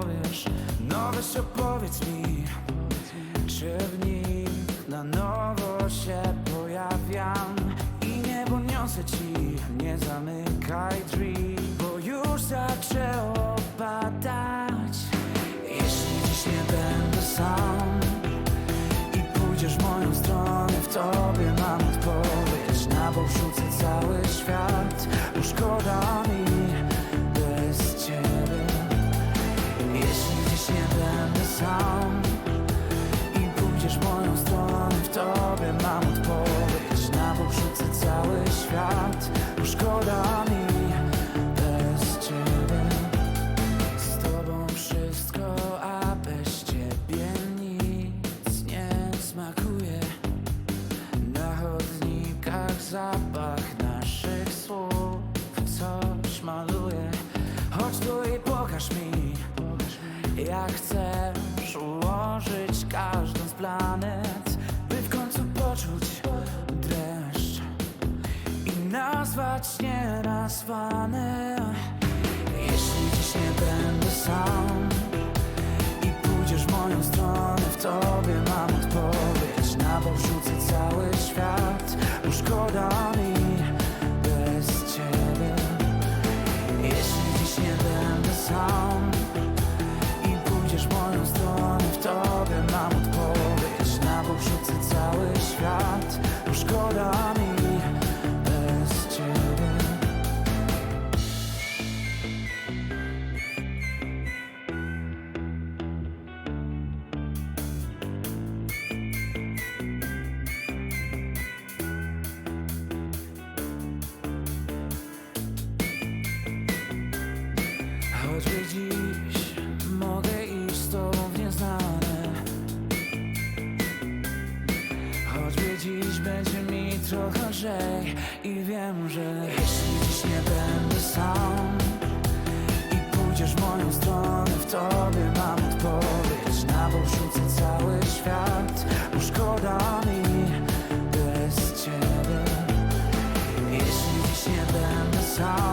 opowiesz, no weź opowiedz mi Czy w nich na nowo się pojawiam? I niebo niosę ci, nie zamykaj drzwi Bo już zaczęło padać Jeśli dziś nie będę sam i pójdziesz w moją stronę, w tobie mam odpowiedź. Na bok cały świat, bo szkoda mi cały świat, szkoda mi bez ciebie z tobą wszystko, a bez ciebie nic nie smakuje. Na chodnikach zapach naszych słów coś maluje. Chodź tu i pokaż mi, jak chcesz ułożyć każdą nazwać nienazwane. Jeśli dziś nie będę sam i pójdziesz w moją stronę, w tobie mam odpowiedź. Na bok rzucę cały świat, bo szkoda dziś będzie mi trochę lżej I wiem, że jeśli dziś nie będę sam I pójdziesz w moją stronę, w tobie mam odpowiedź. Na porzucę cały świat, bo szkoda mi bez ciebie. Jeśli dziś nie będę sam